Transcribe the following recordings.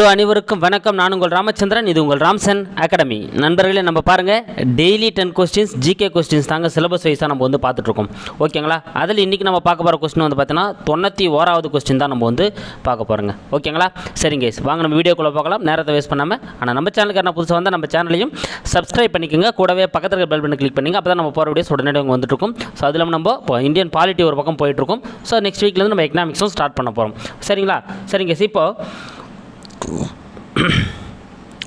To அனைவருக்கும் வணக்கம். நான் உங்கள் ராமச்சந்திரன். இது உங்கள் ராம்சன் அகாடமி நண்பர்களே நம்ம பாருங்கள் daily ten questions GK questions தாங்க சிலபஸ் வைஸாக நம்ம வந்து பார்த்துட்ருக்கோம். ஓகேங்களா அதில் இன்றைக்கி நம்ம பார்க்க போகிற கொஸ்டின் வந்து பார்த்தீங்கன்னா தொண்ணூற்றி ஓராவது கொஸ்டின் தான் நம்ம வந்து பார்க்க போகிறோங்க ஓகேங்களா சரிங்க வாங்க நம்ம வீடியோக்குள்ளே பார்க்கலாம் நேரத்தை வேஸ்ட் பண்ணாமல் ஆனால் நம்ம சேனலுக்கு என்ன புதுசாக வந்தால் நம்ம சேனலையும் சப்ஸ்கிரைப் பண்ணிக்கோங்க. கூடவே பக்கத்தில் பெல் பண்ணி கிளிக் பண்ணிங்க. அப்போ தான் நம்ம போகிற வீடியோஸ் உடனே உங்க வந்துட்டுருக்கும் ஸோ அது இல்லாமல் நம்ம இப்போ இந்தியன் பாலிட்டி ஒரு பக்கம் போயிட்டுருக்கோம் ஸோ நெக்ஸ்ட் வீக்லேருந்து நம்ம எக்கனாமிக்ஸும் ஸ்டார்ட் பண்ண போகிறோம் சரிங்களா? சரிங்க guys. இப்போ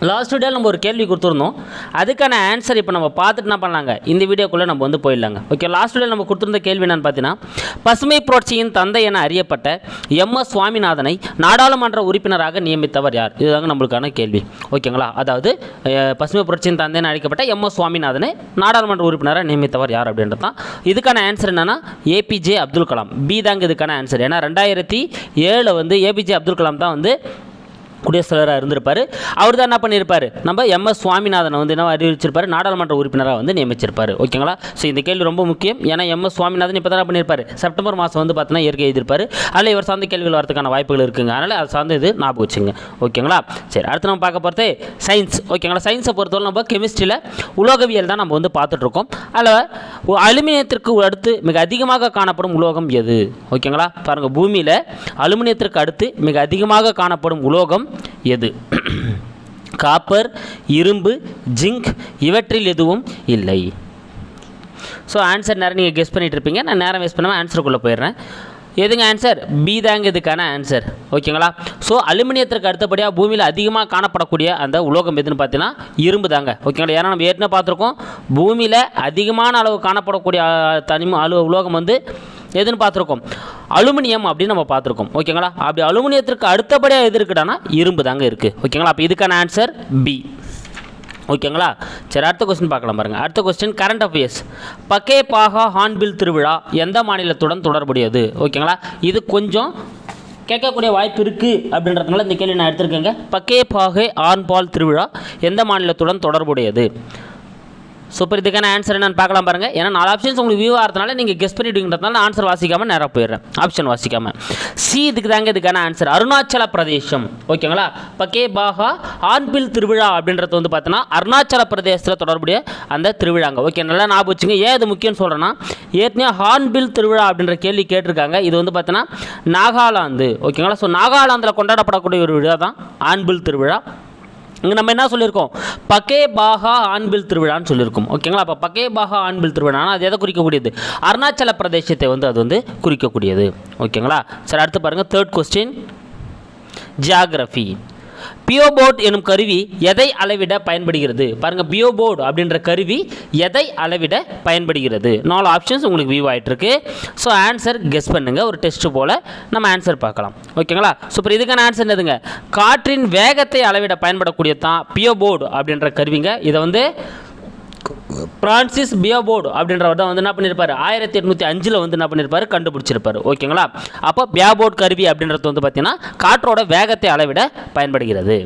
லாஸ்ட் வீடியோவில் நம்ம ஒரு கேள்வி கொடுத்துருந்தோம். அதுக்கான ஆன்சர் இப்போ நம்ம பார்த்துட்டு என்ன பண்ணலாங்க? இந்த வீடியோக்குள்ளே நம்ம வந்து போயிடலாங்க. ஓகே லாஸ்ட் வீடியோவில் நம்ம கொடுத்துருந்த கேள்வி என்னன்னு பார்த்தீங்கன்னா பசுமை புரட்சியின் தந்தை என அறியப்பட்ட எம் எஸ் சுவாமிநாதனை நாடாளுமன்ற உறுப்பினராக நியமித்தவர் யார்? இதுதாங்க நம்மளுக்கான கேள்வி. ஓகேங்களா அதாவது பசுமை புரட்சியின் தந்தை என அழைக்கப்பட்ட எம் எஸ் சுவாமிநாதனை நாடாளுமன்ற உறுப்பினராக நியமித்தவர் யார் அப்படின்றது தான். இதுக்கான ஆன்சர் என்னென்னா ஏபிஜே அப்துல் கலாம். பி தாங்க இதுக்கான ஆன்சர் ஏன்னா ரெண்டாயிரத்தி ஏழில் வந்து ஏபிஜே அப்துல் கலாம் தான் வந்து குடியரசுத் தலைவராக இருந்திருப்பார். அவர் தான் என்ன பண்ணியிருப்பார் நம்ம எம். எஸ். சுவாமிநாதனை வந்து என்ன அறிவிச்சிருப்பார்? நாடாளுமன்ற உறுப்பினராக வந்து நியமிச்சிருப்பார். ஓகேங்களா? ஸோ இந்த கேள்வி ரொம்ப முக்கியம். ஏன்னா எம். எஸ். சுவாமிநாதன் இப்போ தான் பண்ணியிருப்பார் செப்டம்பர் மாதம் வந்து பார்த்தீங்கன்னா இயற்கை எழுதியிருப்பார் அதில் இவர் சார்ந்த கேள்விகள் வரதுக்கான வாய்ப்புகள் இருக்குங்க. அதனால் அது சார்ந்து இது ஞாபகம் வச்சுங்க. ஓகேங்களா? சரி அடுத்து நம்ம பார்க்க போகிறது சயின்ஸ் ஓகேங்களா? சயின்ஸை பொறுத்தவரை நம்ம கெமிஸ்ட்ரியில் உலோகவியல் தான் நம்ம வந்து பார்த்துட்ருக்கோம் அதில் அலுமினியத்திற்கு அடுத்து மிக அதிகமாக காணப்படும் உலோகம் எது? ஓகேங்களா? பாருங்கள் பூமியில் அலுமினியத்திற்கு அடுத்து மிக அதிகமாக காணப்படும் உலோகம் எது? காப்பர் இரும்பு ஜிங்க் இவற்றில் எதுவும் இல்லை. ஸோ ஆன்சர் நேரம் நீங்கள் கெஸ் பண்ணிட்டு இருப்பீங்க. நான் நேரம் வேஸ்ட் பண்ணாமல் ஆன்சருக்குள்ளே போயிடுறேன். எதுங்க ஆன்சர் பி தாங்க இதுக்கான ஆன்சர் ஓகேங்களா? ஸோ அலுமினியத்திற்கு அடுத்தபடியாக பூமியில் அதிகமாக காணப்படக்கூடிய அந்த உலோகம் எதுன்னு பார்த்தீங்கன்னா இரும்பு தாங்க. ஓகேங்களா? ஏன்னா நம்ம ஏற்கனவே பார்த்துருக்கோம். பூமியில் அதிகமான அளவு காணப்படக்கூடிய தனிம அலு உலோகம் வந்து எதுன்னு பார்த்துருக்கோம்? அலுமினியம் அப்படின்னு நம்ம பார்த்துருக்கோம். ஓகேங்களா? அப்படி அலுமினியத்திற்கு அடுத்தபடியாக எது இருக்குடானா இரும்பு தாங்க இருக்குது ஓகேங்களா? அப்போ இதுக்கான ஆன்சர் பி ஓகேங்களா? சரி அடுத்த கொஸ்டின் பார்க்கலாம் பாருங்கள் அடுத்த question current affairs Pakke Paga hornbill திருவிழா எந்த மாநிலத்துடன் தொடர்புடையது? ஓகேங்களா? இது கொஞ்சம் கேட்கக்கூடிய வாய்ப்பு இருக்குது அப்படின்றதுனால இந்த கேள்வி நான் எடுத்திருக்கேங்க. பக்கே பாகே ஆண்பால் திருவிழா எந்த மாநிலத்துடன் தொடர்புடையது? சூப்பர் இதுக்கான ஆன்சர் என்னன்னு பார்க்கலாம் பாருங்க. ஏன்னா நாலு ஆப்ஷன்ஸ் உங்களுக்கு வியூ ஆகிறதுனால நீங்கள் கெஸ் பண்ணிவிடுங்கிறதுனால ஆன்சர் வாசிக்காமல் நேராக போயிடுறேன். ஆப்ஷன் வாசிக்காமல் சி இதுக்கு தாங்க இதுக்கான ஆன்சர் அருணாச்சல பிரதேசம். ஓகேங்களா? பக்கே பாகா ஆண்பில் திருவிழா அப்படின்றது வந்து பார்த்தோன்னா அருணாச்சல பிரதேசத்தில் தொடர்புடைய அந்த திருவிழாங்க. ஓகே நல்லா ஞாபகம் வச்சுங்க. ஏன் இது முக்கியம்னு சொல்கிறேன்னா ஏற்கனவே ஹார்ன்பில் திருவிழா அப்படின்ற கேள்வி கேட்டிருக்காங்க. இது வந்து பார்த்தோன்னா நாகாலாந்து. ஓகேங்களா? ஸோ நாகாலாந்தில் கொண்டாடப்படக்கூடிய ஒரு விழா தான் ஆன்பில் திருவிழா. இங்கே நம்ம என்ன சொல்லியிருக்கோம்? பகே பாகா ஆண்பில் திருவிழான்னு சொல்லியிருக்கோம். ஓகேங்களா? அப்போ பகே பாகா ஆண்பில் திருவிழானா அது எதை குறிக்கக்கூடியது? அருணாச்சல பிரதேசத்தை வந்து அது வந்து குறிக்கக்கூடியது. ஓகேங்களா? சரி அடுத்து பாருங்கள் தேர்ட் கொஸ்டின் ஜியாகிரஃபி பியோபோர்ட் எனும் கருவி எதை அளவிட பயன்படுகிறது? பாருங்கள் பியோபோர்டு அப்படின்ற கருவி எதை அளவிட பயன்படுகிறது? நாலு ஆப்ஷன்ஸ் உங்களுக்கு வியூ ஆகிட்டுருக்கு ஸோ ஆன்சர் கெஸ் பண்ணுங்கள் ஒரு டெஸ்ட் போல் நம்ம ஆன்சர் பார்க்கலாம். ஓகேங்களா சூப்பர் இதுக்கான ஆன்சர் என்னதுங்க? காற்றின் வேகத்தை அளவிட பயன்படக்கூடியதான் பியோபோர்டு அப்படின்ற கருவிங்க. இதை வந்து பிரான்சிஸ் பியோபோர்டு அப்படின்றவர் தான் வந்து என்ன பண்ணியிருப்பார் ஆயிரத்தி எட்நூற்றி அஞ்சில் வந்து என்ன பண்ணியிருப்பார் கண்டுபிடிச்சிருப்பாரு. ஓகேங்களா? அப்போ பியாபோர்ட் கருவி அப்படின்றது வந்து பார்த்தீங்கன்னா காற்றோட வேகத்தை அளவிட பயன்படுகிறது.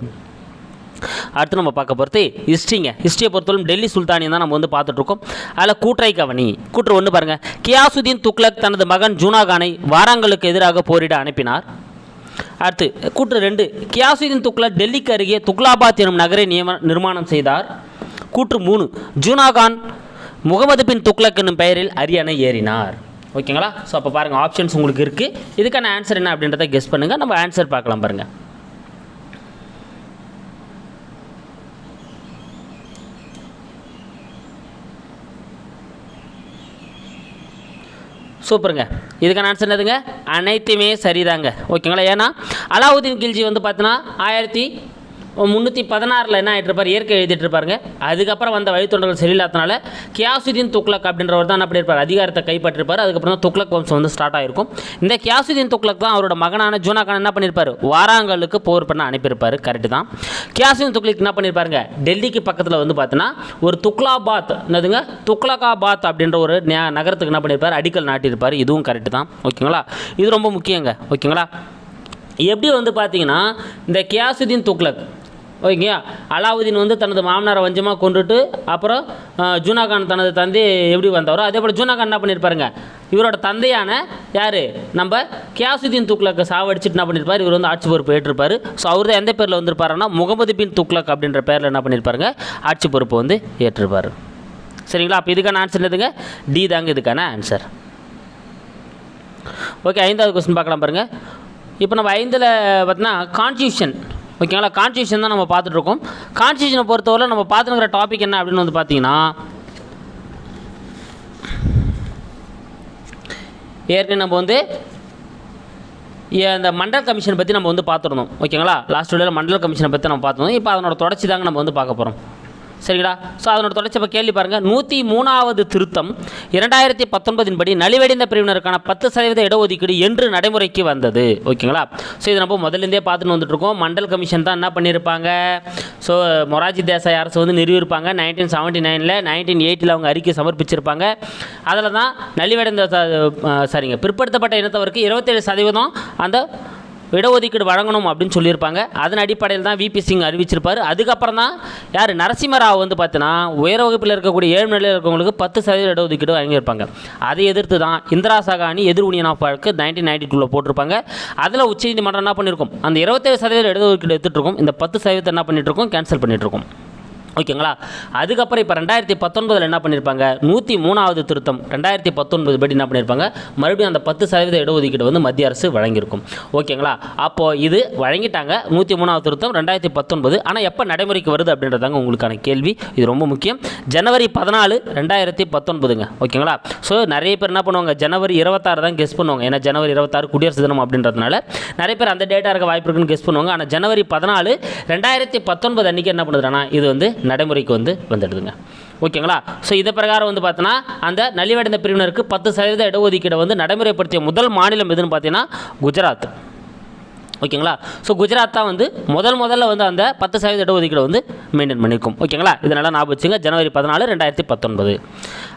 அடுத்து நம்ம பார்க்க போகிறது ஹிஸ்ட்ரிங்க ஹிஸ்ட்ரியை பொறுத்தவரைக்கும் டெல்லி சுல்தானியம் தான் நம்ம வந்து பார்த்துட்ருக்கோம் அதில் கூற்றை கவனி. கூற்று ஒன்று பாருங்கள் கியாசுதீன் துக்ளக் தனது மகன் ஜூனாகானை வாராங்களுக்கு எதிராக போரிட அனுப்பினார். அடுத்து கூற்று ரெண்டு. கியாசுதீன் துக்ளக் டெல்லிக்கு அருகே துக்லாபாத் எனும் நகரை நியம நிர்மாணம் செய்தார். கூற்று மூணு. ஜூனாகான் முகமது பின் துக்ளக் என்னும் பெயரில் அரியணை ஏறினார். ஓகேங்களா? ஸோ அப்போ பாருங்கள் ஆப்ஷன்ஸ் உங்களுக்கு இருக்குது இதுக்கான ஆன்சர் என்ன அப்படின்றத கெஸ் பண்ணுங்கள் நம்ம ஆன்சர் பார்க்கலாம் பாருங்கள் சூப்பருங்க இதுக்கான ஆன்சர் என்னதுங்க? அனைத்துமே சரிதாங்க. ஓகேங்களா? ஏன்னா அலாவுதீன் கில்ஜி வந்து பார்த்தீங்கன்னா ஆயிரத்தி முந்நூற்றி பதினாறில் என்ன ஆகிட்டுருப்பார் இயற்கை எழுதிட்டுருப்பாருங்க. அதுக்கப்புறம் வந்த வழித்தொண்டர்கள் சரியில்லாதனால கியாசுதீன் துக்ளக் அப்படின்றவர் தான் என்ன இருப்பார் அதிகாரத்தை கைப்பற்றிருப்பார். அதுக்கப்புறம் தான் துக்ளக் வம்சம் வந்து ஸ்டார்ட் ஆகிருக்கும் இந்த கியாசுதீன் துக்ளக் தான் அவரோட மகனான ஜூனாகான் என்ன பண்ணியிருப்பார்? வாராங்கலுக்கு போர் பண்ண அனுப்பியிருப்பார். கரெக்டு தான். கியாசுதீன் துக்ளக் என்ன பண்ணியிருப்பாருங்க? டெல்லிக்கு பக்கத்தில் வந்து பார்த்தீங்கன்னா ஒரு துக்லாபாத் என்னதுங்க? துக்லகாபாத் அப்படின்ற ஒரு ந- நகரத்துக்கு என்ன பண்ணியிருப்பார்? அடிக்கல் நாட்டியிருப்பார். இதுவும் கரெக்டு தான். ஓகேங்களா? இது ரொம்ப முக்கியங்க. ஓகேங்களா? எப்படி வந்து பார்த்தீங்கன்னா இந்த கியாசுதீன் துக்ளக் ஓகேங்க. அலாவுதீன் வந்து தனது மாமனாரை வஞ்சமாக கொண்டுட்டு அப்புறம் ஜூனாகான் தனது தந்தை எப்படி வந்தாரோ அதே போல் ஜூனாகான் என்ன பண்ணியிருப்பாருங்க இவரோட தந்தையான யார்? நம்ம கியாசுதீன் துக்ளக்கை சாவடிச்சிட்டு என்ன பண்ணியிருப்பார் இவர் வந்து ஆட்சி பொறுப்பு ஏற்றிருப்பார். ஸோ அவர் தான் எந்த பேரில் வந்திருப்பாருன்னா முகமது பின் துக்ளக் அப்படின்ற பேரில் என்ன பண்ணியிருப்பாருங்க ஆட்சி பொறுப்பு வந்து ஏற்றிருப்பார். சரிங்களா? அப்போ இதுக்கான ஆன்சர் என்னதுங்க? டி தாங்க இதுக்கான ஆன்சர் ஓகே ஐந்தாவது கொஸ்டின் பார்க்கலாம் பாருங்கள் இப்போ நம்ம ஐந்தில் பார்த்தீங்கன்னா கான்ஸ்டியூஷன் ஓகேங்களா கான்ஸ்டியூஷன் தான் நம்ம பார்த்துட்ருக்கோம். கான்ஸ்டியூஷனை பொறுத்தவரை நம்ம பார்த்துருக்கிற டாபிக் என்ன அப்படின்னு வந்து பார்த்தீங்கன்னா ஏற்கனவே நம்ம வந்து இந்த மண்டல் கமிஷன் பற்றி நம்ம வந்து பார்த்துருந்தோம் ஓகேங்களா லாஸ்ட் வீடியோவில் மண்டல் கமிஷனை பற்றி நம்ம பார்த்துருந்தோம் இப்போ அதனோட தொடர்ச்சி தாங்க நம்ம வந்து பார்க்க போகிறோம் சரிங்களா? ஸோ அதனோட தொடர்ச்சி இப்போ கேள்வி பாருங்கள் நூற்றி மூணாவது திருத்தம் இரண்டாயிரத்தி பத்தொன்பதின் படி நலிவடைந்த பிரிவினருக்கான பத்து சதவீத இடஒதுக்கீடு என்று நடைமுறைக்கு வந்தது. ஓகேங்களா? ஸோ இது நம்ம முதலேருந்தே பார்த்துட்டு வந்துட்டுருக்கோம். மண்டல் கமிஷன் தான் என்ன பண்ணியிருப்பாங்க ஸோ மொராஜி தேசாய் அரசு வந்து நிறுவியிருப்பாங்க. நைன்டீன் செவன்ட்டி நைனில் நைன்டீன் எயிட்டில் அவங்க அறிக்கை சமர்ப்பிச்சிருப்பாங்க. அதில் தான் நலிவடைந்த சாரிங்க சரிங்க. பிற்படுத்தப்பட்ட இனத்தவருக்கு இருபத்தேழு சதவீதம் அந்த இடஒதுக்கீடு வழங்கணும் அப்படின்னு சொல்லியிருப்பாங்க. அதன் அடிப்படையில் தான் விபி சிங் அறிவிச்சிருப்பார். அதுக்கப்புறம் தான் யார்? நரசிம்மராவ் வந்து பார்த்தீங்கன்னா உயர் வகுப்பில் இருக்கக்கூடிய ஏழு நிலையில் இருக்கவங்களுக்கு பத்து சதவீத இடஒதுக்கீடு வழங்கியிருப்பாங்க. அதை எதிர்த்து தான் இந்திரா சகானி எதிர் யூனியன் ஆஃப் வழக்கு நைன்டீன் நைன்டி டூவில் போட்டிருப்பாங்க. அதில் உச்சநீதிமன்றம் என்ன பண்ணியிருக்கும் அந்த இருபத்தேழு சதவீத இடஒதுக்கீடு எடுத்துகிட்டு இருக்கும். இந்த பத்து சதவீதத்தை என்ன பண்ணிட்டு இருக்கோம்? கேன்சல் பண்ணிட்டு இருக்கோம். ஓகேங்களா? அதுக்கப்புறம் இப்போ ரெண்டாயிரத்தி பத்தொன்பதில் என்ன பண்ணியிருப்பாங்க நூற்றி மூணாவது திருத்தம். ரெண்டாயிரத்தி பத்தொன்பது படி என்ன பண்ணியிருப்பாங்க மறுபடியும் அந்த பத்து சதவீத இடஒதுக்கீடு வந்து மத்திய அரசு வழங்கியிருக்கும். ஓகேங்களா? அப்போது இது வழங்கிட்டாங்க. நூற்றி மூணாவது திருத்தம் ரெண்டாயிரத்தி பத்தொன்பது. ஆனால் எப்போ நடைமுறைக்கு வருது அப்படின்றதாங்க உங்களுக்கான கேள்வி. இது ரொம்ப முக்கியம். ஜனவரி பதினாலு ரெண்டாயிரத்தி பத்தொன்பதுங்க. ஓகேங்களா? ஸோ நிறைய பேர் என்ன பண்ணுவாங்க? ஜனவரி இருபத்தாறு தான் கெஸ் பண்ணுவாங்க. ஏன்னா ஜனவரி இருபத்தாறு குடியரசு தினம் அப்படின்றதுனால நிறைய பேர் அந்த டேட்டா இருக்க வாய்ப்பு இருக்குன்னு கெஸ் பண்ணுவாங்க. ஆனால் ஜனவரி பதினாலு ரெண்டாயிரத்தி பத்தொன்பது அன்றைக்கி என்ன பண்ணுதுன்னா இது வந்து நடைமுறைக்கு வந்து வந்துடுதுங்க. ஓகேங்களா? ஸோ இதை பிரகாரம் வந்து பார்த்தோன்னா அந்த நலிவடைந்த பிரிவினருக்கு பத்து சதவீத இடஒதுக்கீடை வந்து நடைமுறைப்படுத்திய முதல் மாநிலம் எதுன்னு பார்த்தீங்கன்னா குஜராத். ஓகேங்களா? ஸோ குஜராத் தான் வந்து முதல் முதல்ல வந்து அந்த பத்து சதவீத இடஒதுக்கீடு வந்து மெயின்டைன் பண்ணியிருக்கும் ஓகேங்களா? இது நல்லா ஞாபகம் வச்சுங்க ஜனவரி பதினாலு ரெண்டாயிரத்தி பத்தொன்பது.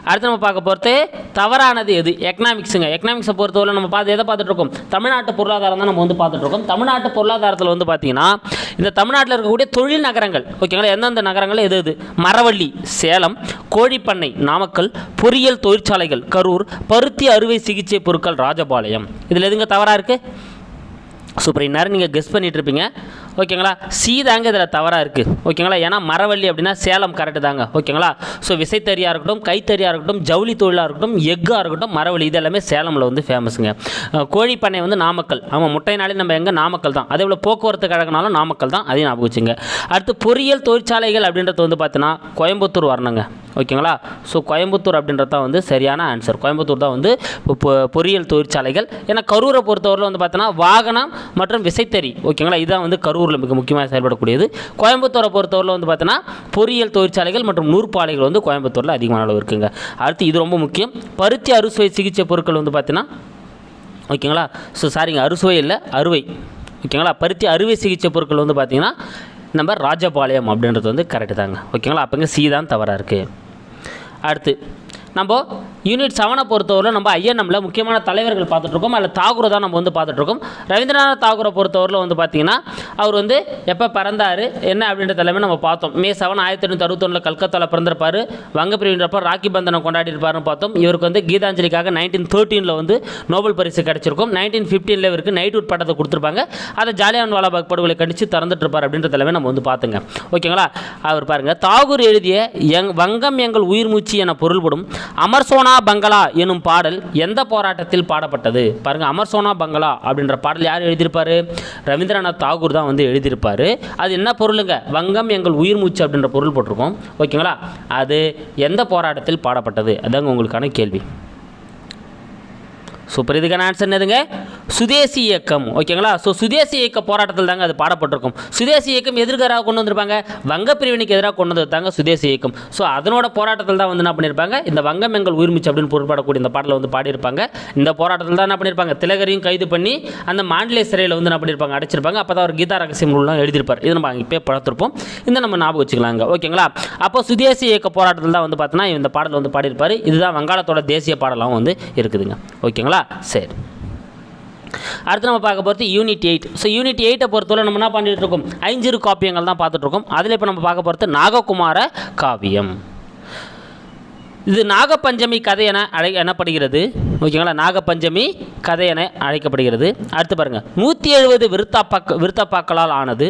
அடுத்து நம்ம பார்க்க போகிறது தவறானது எது? எக்கனாமிக்ஸுங்க எக்கனாமிக்ஸை பொறுத்தவரை நம்ம பார்த்து எதை பார்த்துட்ருக்கோம் தமிழ்நாட்டு பொருளாதாரம் தான் நம்ம வந்து பார்த்துட்ருக்கோம் தமிழ்நாட்டு பொருளாதாரத்தில் வந்து பார்த்தீங்கன்னா இந்த தமிழ்நாட்டில் இருக்கக்கூடிய தொழில் நகரங்கள் ஓகேங்களா எந்தெந்த நகரங்கள் எது எது? மரவள்ளி சேலம் கோழிப்பண்ணை நாமக்கல் பொறியியல் தொழிற்சாலைகள் கரூர் பருத்தி அறுவை சிகிச்சை பொருட்கள் ராஜபாளையம். இதில் எதுங்க தவறாக இருக்குது சூப்பர். இந்நேரம் நீங்கள் கெஸ் பண்ணிகிட்ருப்பீங்க ஓகேங்களா? சி தாங்க இதில் தவறாக இருக்குது ஓகேங்களா? ஏன்னா மரவள்ளி அப்படின்னா சேலம் கரெக்டு தாங்க. ஓகேங்களா? ஸோ விசைத்தறியாக இருக்கட்டும் கைத்தறியாக இருக்கட்டும் ஜவுளி தொழிலாக இருக்கட்டும் எக்காக இருக்கட்டும் மரவள்ளி இது எல்லாமே சேலமில் வந்து ஃபேமஸுங்க கோழி பண்ணை வந்து நாமக்கல். ஆமாம் முட்டைனாலே நம்ம எங்கே? நாமக்கல் தான். அதே போல் போக்குவரத்து கழகனாலும் நாமக்கல் தான். அதையும் ஞாபகம் வச்சுங்க. அடுத்து பொறியியல் தொழிற்சாலைகள் அப்படின்றது வந்து பார்த்தீங்கன்னா கோயம்புத்தூர் வரணுங்க. ஓகேங்களா? ஸோ கோயம்புத்தூர் அப்படின்றது தான் வந்து சரியான ஆன்சர் கோயம்புத்தூர் தான் வந்து இப்போ பொ- பொறியியல் தொழிற்சாலைகள். ஏன்னா கரூரை பொறுத்தவரையில் வந்து பார்த்தோன்னா வாகனம் மற்றும் விசைத்தறி ஓகேங்களா? இதுதான் வந்து கரூரில் மிக முக்கியமாக செயல்படக்கூடியது. கோயம்புத்தூரை பொறுத்தவரையில் வந்து பார்த்தோன்னா பொறியியல் தொழிற்சாலைகள் மற்றும் நூற்பாலைகள் வந்து கோயம்புத்தூரில் அதிகமான அளவு இருக்குங்க. அடுத்து இது ரொம்ப முக்கியம். பருத்தி அறுசுவை சிகிச்சை பொருட்கள் வந்து பார்த்தீங்கன்னா ஓகேங்களா? ஸோ சாரிங்க அறுசுவை இல்லை அறுவை. ஓகேங்களா? பருத்தி அறுவை சிகிச்சை பொருட்கள் வந்து பார்த்தீங்கன்னா நம்ம ராஜபாளையம் அப்படின்றது வந்து கரெக்டு தாங்க. ஓகேங்களா? அப்போங்க சி தான் தவறாக இருக்குது அடுத்து. நம்ம யூனிட் செவனை பொறுத்தவரை நம்ம ஐஎன்எம்மில் முக்கியமான தலைவர்கள் பார்த்துட்ருக்கோம். அதில் தாகூரை தான் நம்ம வந்து பார்த்துட்ருக்கோம். ரவீந்திரநாத் தாகூரை பொறுத்தவரையில் வந்து பார்த்தீங்கன்னா அவர் வந்து எப்போ பிறந்தார் என்ன அப்படின்ற தலைமை நம்ம பார்த்தோம். மே செவன் ஆயிரத்தி எண்ணூற்றி அறுபத்தொன்னில் கல்கத்தாவில் பிறந்திருப்பார். வங்க பிரிவின்றப்ப ராக்கி பந்தனம் கொண்டாடி இருப்பார்னு பார்த்தோம். இவருக்கு வந்து கீதாஞ்சலிக்காக நைன்டீன் தேர்ட்டீனில் வந்து நோபல் பரிசு கிடச்சிருக்கும். நைன்டீன் ஃபிஃப்டீனில் இவருக்கு நைட்வுட் பட்டத்தை கொடுத்துருப்பாங்க. அதை ஜாலியான் வாலாபாக் படுகொலை கண்டித்து திறந்துட்டுருப்பார் அப்படின்ற தலைமை நம்ம வந்து பார்த்துங்க. ஓகேங்களா? அவர் பாருங்கள் தாகூர் எழுதிய எங் வங்கம் எங்கள் உயிர் மூச்சு என பொருள்படும் அமர்சோனா பங்களா எனும் பாடல் எந்த போராட்டத்தில் பாடப்பட்டது? பாருங்க அமர்சோனா பங்களா அப்படின்ற பாடல் யார் எழுதியிருப்பாரு? ரவீந்திரநாத் தாகூர் தான் வந்து எழுதியிருப்பாரு. அது என்ன பொருளுங்க? வங்கம் எங்கள் உயிர் மூச்சு அப்படின்ற பொருள் போட்டிருக்கோம். ஓகேங்களா? அது எந்த போராட்டத்தில் பாடப்பட்டது? அதாங்க உங்களுக்கான கேள்வி. சூப்பர் இதுக்கான ஆன்சர் என்னதுங்க? சுதேசி இயக்கம் ஓகேங்களா? ஸோ சுதேசி இயக்க போராட்டத்தில் தாங்க அது பாடப்பட்டிருக்கும். சுதேசி இயக்கம் எதிர்காராக கொண்டு வந்திருப்பாங்க. வங்க பிரிவினைக்கு எதிராக கொண்டு வந்தது தாங்க சுதேசி இயக்கம். ஸோ அதனோட போராட்டத்தில் தான் வந்து என்ன பண்ணியிருப்பாங்க இந்த வங்கம் எங்கள் உயிர்மிச்சு அப்படின்னு பொருட்படக்கூடிய இந்த பாடலை வந்து பாடியிருப்பாங்க. இந்த போராட்டத்தில் தான் என்ன பண்ணியிருப்பாங்க திலகரையும் கைது பண்ணி அந்த மாண்டிலே சிறையில் வந்து என்ன பண்ணியிருப்பாங்க அடைச்சிருப்பாங்க. அப்போ தான் அவர் கீதா ரகசியம் நூல்லாம் எழுதியிருப்பார். இது நம்ம இப்போ பார்த்துருப்போம். இந்த நம்ம ஞாபகம் வச்சுக்கலாங்க. ஓகேங்களா? அப்போ சுதேசி இயக்க போராட்டத்தில் தான் வந்து பார்த்தோன்னா இந்த பாடல் வந்து பாடியிருப்பார். இதுதான் வங்காளத்தோட தேசிய பாடலாகவும் வந்து இருக்குதுங்க. ஓகேங்களா? சரி. அடுத்து நம்ம பார்க்க போகிறது யூனிட் எயிட் ஸோ யூனிட் எயிட்டை பொறுத்தவரை நம்ம என்ன பண்ணிட்டு இருக்கோம்? ஐஞ்சிறு காப்பியங்கள் தான் பார்த்துட்ருக்கோம் அதில் இப்போ நம்ம பார்க்க போகிறது நாககுமார காவியம். இது நாகப்பஞ்சமி கதை என அழை எனப்படுகிறது. ஓகேங்களா? நாகப்பஞ்சமி கதை என அழைக்கப்படுகிறது. அடுத்து பாருங்கள் நூற்றி எழுபது விருத்தாப்பாக்க விருத்தாப்பாக்களால் ஆனது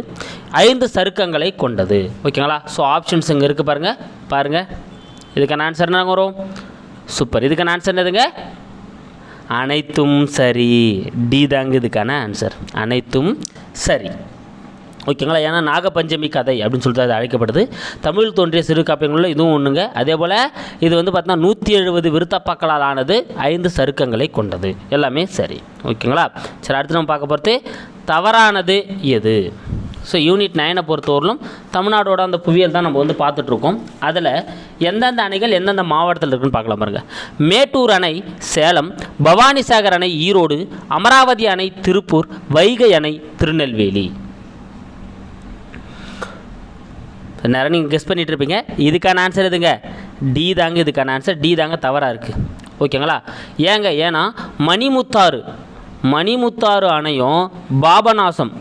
ஐந்து சருக்கங்களை கொண்டது. ஓகேங்களா? ஸோ ஆப்ஷன்ஸ் இங்கே இருக்குது பாருங்கள் பாருங்கள் இதுக்கான ஆன்சர் என்ன வரும்? சூப்பர் இதுக்கான ஆன்சர் என்னதுங்க? அனைத்தும் சரி. டி தாங்க இதுக்கான ஆன்சர் அனைத்தும் சரி. ஓகேங்களா? ஏன்னா நாகபஞ்சமி கதை அப்படின்னு சொல்லிட்டு அது அழைக்கப்படுது. தமிழ் தோன்றிய சிறு காப்பியங்களில் இதுவும் ஒன்றுங்க அதே போல் இது வந்து பார்த்தீங்கன்னா நூற்றி எழுபது விருத்தப்பாக்களால் ஆனது ஐந்து சருக்கங்களை கொண்டது. எல்லாமே சரி. ஓகேங்களா? சரி அடுத்து நம்ம பார்க்க போகிறது தவறானது எது? ஸோ யூனிட் நைனை பொறுத்தவரையிலும் தமிழ்நாடோட அந்த புவியியல் தான் நம்ம வந்து பார்த்துட்ருக்கோம். அதில் எந்தெந்த அணைகள் எந்தெந்த மாவட்டத்தில் இருக்குன்னு பார்க்கலாம் பாருங்கள் மேட்டூர் அணை சேலம் பவானிசாகர் அணை ஈரோடு அமராவதி அணை திருப்பூர் வைகை அணை திருநெல்வேலி. நேரம் நீங்கள் கெஸ் பண்ணிட்டு இருப்பீங்க. இதுக்கான ஆன்சர் எதுங்க? டி தாங்க இதுக்கான ஆன்சர் டி தாங்க தவறாக இருக்குது ஓகேங்களா ஏங்க ஏன்னா மணிமுத்தாறு மணிமுத்தாறு அணையும் பாபநாசம்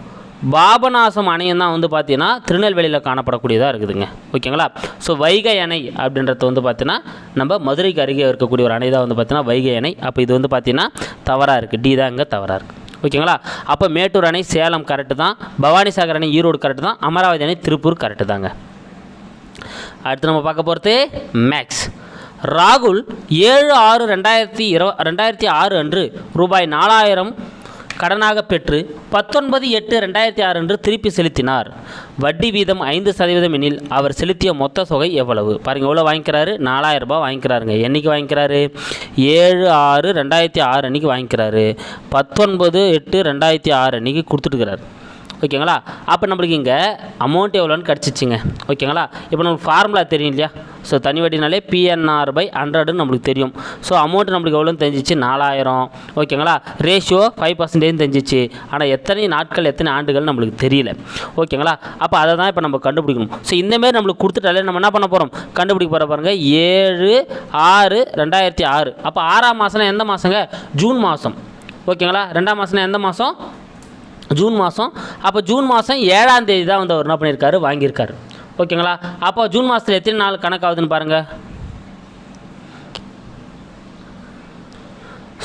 பாபநாசம் அணையம் தான் வந்து பார்த்தீங்கன்னா திருநெல்வேலியில் காணப்படக்கூடியதாக இருக்குதுங்க. ஓகேங்களா? ஸோ வைகை அணை அப்படின்றது வந்து பார்த்தீங்கன்னா நம்ம மதுரைக்கு அருகே இருக்கக்கூடிய ஒரு அணை தான் வந்து பார்த்தீங்கன்னா வைகை அணை. அப்போ இது வந்து பார்த்தீங்கன்னா தவறாக இருக்குது டி இங்கே தவறாக இருக்குது ஓகேங்களா? அப்போ மேட்டூர் அணை சேலம் கரெக்டு தான். பவானிசாகர் அணை ஈரோடு கரெக்டு தான். அமராவதி அணை திருப்பூர் கரெக்டு தாங்க. அடுத்து நம்ம பார்க்க போகிறது மேக்ஸ் ராகுல் ஏழு ஆறு ரெண்டாயிரத்தி இருவ ரெண்டாயிரத்தி ஆறு அன்று ரூபாய் நாலாயிரம் கடனாக பெற்று பத்தொன்பது எட்டு ரெண்டாயிரத்தி ஆறு அன்று திருப்பி செலுத்தினார். வட்டி வீதம் ஐந்து சதவீதம் எனில் அவர் செலுத்திய மொத்த தொகை எவ்வளவு? பாருங்க எவ்வளோ வாங்கிக்கிறாரு? நாலாயிரம் ரூபாய் வாங்கிக்கிறாருங்க. என்றைக்கு வாங்கிக்கிறாரு? ஏழு ஆறு ரெண்டாயிரத்தி ஆறு அன்றைக்கி வாங்கிக்கிறாரு. பத்தொன்பது எட்டு ரெண்டாயிரத்தி ஆறு அன்றைக்கி கொடுத்துட்டுக்கிறார் ஓகேங்களா? அப்போ நம்மளுக்கு இங்கே அமௌண்ட் எவ்வளோன்னு கிடச்சிச்சிங்க. ஓகேங்களா? இப்போ நம்மளுக்கு ஃபார்முலா தெரியும் இல்லையா? ஸோ தனி வட்டினாலே பிஎன்ஆர் பை ஹண்ட்ரடுன்னு நம்மளுக்கு தெரியும். ஸோ அமௌண்ட் நம்மளுக்கு எவ்வளோன்னு தெரிஞ்சிச்சு? நாலாயிரம். ஓகேங்களா ரேஷியோ ஃபைவ் பர்சன்டேஜ் தெரிஞ்சிச்சு. ஆனால் எத்தனை நாட்கள் எத்தனை ஆண்டுகள் நம்மளுக்கு தெரியல. ஓகேங்களா அப்போ அதை தான் இப்போ நம்ம கண்டுபிடிக்கணும். ஸோ இந்தமாரி நம்மளுக்கு கொடுத்துட்டாலே நம்ம என்ன பண்ண போகிறோம் கண்டுபிடிக்க போகிற பாருங்க. ஏழு ஆறு ரெண்டாயிரத்தி ஆறு. அப்போ ஆறாம் மாதம்னா எந்த மாதங்க ஜூன் மாதம் ஓகேங்களா ரெண்டாம் மாதம்னா எந்த மாதம் ஜூன் மாதம் அப்போ ஜூன் மாதம் ஏழாம் தேதி தான் வந்து அவர் என்ன பண்ணியிருக்காரு? வாங்கியிருக்காரு. ஓகேங்களா? அப்போ ஜூன் மாதத்தில் எத்தனை நாள் கணக்காகுதுன்னு பாருங்கள்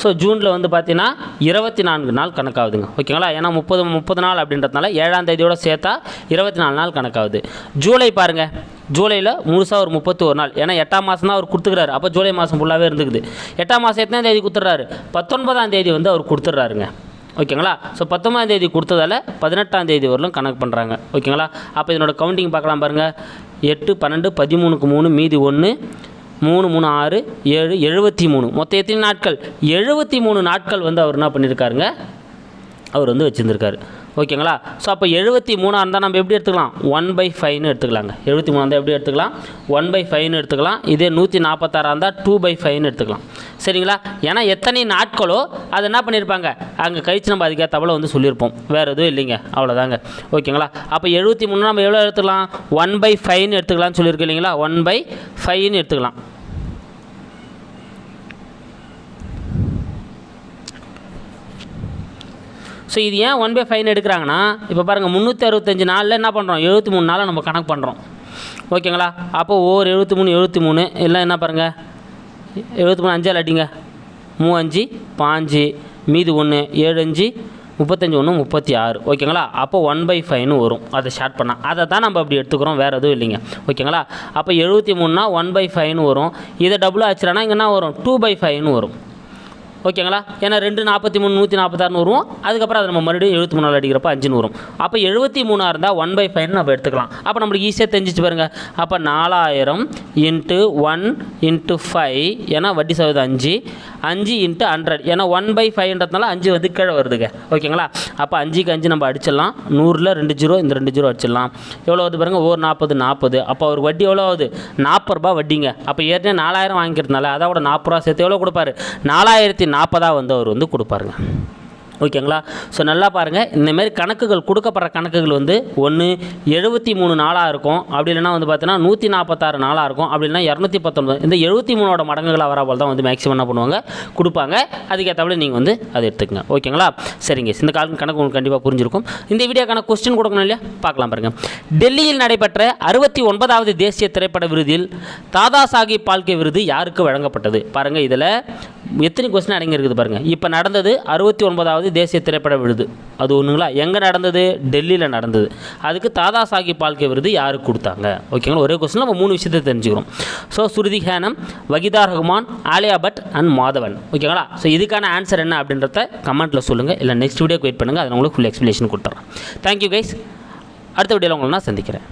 ஸோ ஜூனில் வந்து பார்த்தீங்கன்னா இருபத்தி நான்கு நாள் கணக்காகுதுங்க. ஓகேங்களா? ஏன்னா முப்பது முப்பது நாள் அப்படின்றதுனால ஏழாம் தேதியோடு சேர்த்தா இருபத்தி நாலு நாள் கணக்காகுது. ஜூலை பாருங்கள் ஜூலையில் முழுசாக ஒரு முப்பத்தி ஒரு நாள். ஏன்னா எட்டாம் மாதம் தான் அவர் கொடுத்துக்கிறாரு. அப்போ ஜூலை மாதம் ஃபுல்லாகவே இருந்துக்குது. எட்டாம் மாதம் எத்தனை தேதி கொடுத்துட்றாரு? பத்தொன்பதாம் தேதி வந்து அவர் கொடுத்துட்றாருங்க. ஓகேங்களா? ஸோ பத்தொம்பதாம் தேதி கொடுத்ததால பதினெட்டாம் தேதி வரலும் கணக்கு பண்ணுறாங்க ஓகேங்களா? அப்போ இதனோட கவுண்டிங் பார்க்கலாம் பாருங்கள் எட்டு பன்னெண்டு பதிமூணுக்கு மூணு மீதி ஒன்று மூணு மூணு ஆறு ஏழு எழுபத்தி மூணு. மொத்தம் எத்தனை நாட்கள்? எழுபத்தி மூணு நாட்கள் வந்து அவர் என்ன பண்ணியிருக்காருங்க அவர் வந்து வச்சுருந்துருக்காரு. ஓகேங்களா? ஸோ அப்போ எழுபத்தி மூணாக இருந்தால் நம்ம எப்படி எடுத்துக்கலாம்? ஒன் பை ஃபைவ்னு எடுத்துக்கலாங்க. எழுபத்தி மூணாக இருந்தால் எப்படி எடுத்துக்கலாம்? ஒன் பை ஃபைவ்னு எடுத்துக்கலாம். இதே நூற்றி நாற்பத்தாறாக இருந்தால் டூ பை ஃபைவ்னு எடுத்துக்கலாம். சரிங்களா? ஏன்னா எத்தனை நாட்களோ அதை என்ன பண்ணியிருப்பாங்க அங்கே கழிச்சு நம்ம அதுக்கேற்றபோல வந்து சொல்லியிருப்போம் வேறு எதுவும் இல்லைங்க. அவ்வளோதாங்க ஓகேங்களா? அப்போ எழுபத்தி மூணு நம்ம எவ்வளோ எடுத்துக்கலாம்? ஒன் பை ஃபைவ்னு எடுத்துக்கலாம்னு சொல்லியிருக்கு இல்லைங்களா? ஒன் பை ஃபைவ்னு எடுத்துக்கலாம். ஸோ இது ஏன் ஒன் பை ஃபைன் எடுக்கிறாங்கன்னா இப்போ பாருங்கள் முந்நூற்றி அறுபத்தஞ்சு நாளில் என்ன பண்ணுறோம் எழுபத்தி மூணு நாளில் நம்ம கணக்கு பண்ணுறோம் ஓகேங்களா? அப்போ ஒவ்வொரு எழுபத்தி மூணு எழுபத்தி மூணு எல்லாம் என்ன பாருங்கள் எழுபத்தி மூணு அஞ்சால் அடிங்க மூ அஞ்சு பாஞ்சு மீது ஒன்று ஏழு அஞ்சு முப்பத்தஞ்சு ஒன்று முப்பத்தி ஆறு. ஓகேங்களா? அப்போ ஒன் பை ஃபைவ்னு வரும். அதை ஷார்ட் பண்ணால் அதை தான் நம்ம அப்படி எடுத்துக்கிறோம். வேறு எதுவும் இல்லைங்க. ஓகேங்களா? அப்போ எழுபத்தி மூணுனா ஒன் பை ஃபைவ்னு வரும். இதை டபுள் ஆச்சுனா இங்கே என்ன வரும்? டூ பை ஃபைவ்னு வரும். ஓகேங்களா? ஏன்னா ரெண்டு நாற்பத்தி மூணு நூற்றி நாற்பத்தாறுனு வரும் அதுக்கப்புறம் அதை நம்ம மறுபடியும் எழுபத்தி மூணு அடிக்கிறப்ப அஞ்சுன்னு வரும் அப்போ எழுபத்தி மூணாக இருந்தால் ஒன் பை ஃபைவ்னு நம்ம எடுத்துக்கலாம். அப்போ நம்மளுக்கு ஈஸியாக தெரிஞ்சிச்சு பாருங்கள் அப்போ நாலாயிரம் இன்ட்டு ஒன் இன்ட்டு ஃபைவ் ஏன்னா வட்டி சதவீதம் அஞ்சு. அஞ்சு இன்ட்டு ஹண்ட்ரட் ஏன்னா ஒன் பை ஃபைவ்ன்றதுனால அஞ்சு வந்து கீழே வருதுங்க. ஓகேங்களா? அப்போ அஞ்சுக்கு அஞ்சு நம்ம அடிச்சிடலாம். நூறில் ரெண்டு ஜீரோ இந்த ரெண்டு ஜீரோ அடிச்சிடலாம். எவ்வளோ வருது பாருங்கள் ஒவ்வொரு நாற்பது நாற்பது. அப்போ அவர் வட்டி எவ்வளோ ஆகுது? நாற்பது ரூபா வட்டிங்க. அப்போ ஏற்கனவே நாலாயிரம் வாங்கிக்கிறதுனால அதோட நாற்பது ரூபா சேர்த்து எவ்வளோ கொடுப்பாரு? நாலாயிரத்தி நாற்பதாக வந்து அவர் வந்து கொடுப்பாருங்க. ஓகேங்களா? ஸோ நல்லா பாருங்கள் இந்தமாரி கணக்குகள் கொடுக்கப்படுற கணக்குகள் வந்து ஒன்று எழுபத்தி மூணு நாளாக இருக்கும். அப்படி இல்லைனா வந்து பார்த்தீங்கன்னா நூற்றி நாற்பத்தாறு நாளாக இருக்கும். அப்படி இல்லைன்னா இரநூத்தி பத்தொன்பது. இந்த எழுபத்தி மூணோட மடங்குகளாக வர போல் தான் வந்து மேக்ஸிமம் என்ன பண்ணுவாங்க? கொடுப்பாங்க. அதுக்கேற்றபடி நீங்கள் வந்து அதை எடுத்துக்கங்க. ஓகேங்களா? சரிங்க. இந்த கால கணக்கு உங்களுக்கு கண்டிப்பாக புரிஞ்சிருக்கும். இந்த வீடியோக்கான கொஸ்டின் கொடுக்கணும் இல்லையா? பார்க்கலாம் பாருங்கள் டெல்லியில் நடைபெற்ற அறுபத்தி ஒன்பதாவது தேசிய திரைப்பட விருதில் தாதா சாஹிப் பால்கே விருது யாருக்கு வழங்கப்பட்டது? பாருங்கள் இதில் எத்தனை கொஸ்டின் அடங்கி இருக்குது பாருங்கள் இப்போ நடந்தது அறுபத்தி ஒன்பதாவது தேசிய திரைப்பட விருது. அது ஒன்றுங்களா எங்கே நடந்தது? டெல்லியில் நடந்தது. அதுக்கு தாதா சாஹிப் பால்கே விருது யாருக்கு கொடுத்தாங்க? ஓகேங்களா? ஒரே கொஸ்டின் நம்ம மூணு விஷயத்தை தெரிஞ்சுக்கிறோம். So Shruti Haasan Waheeda Rehman Alia Bhatt and Madhavan. ஓகேங்களா? ஸோ இதுக்கான ஆன்சர் என்ன அப்படின்றத கமெண்ட்டில் சொல்லுங்கள் இல்லை நெக்ஸ்ட் வீடியோக்கு வெயிட் பண்ணுங்கள் அதை உங்களுக்கு ஃபுல் எக்ஸ்ப்ளனேஷன் கொடுத்துட்றேன் தேங்க்யூ கைஸ் அடுத்த வீடியோவில் உங்களை நான் சந்திக்கிறேன்.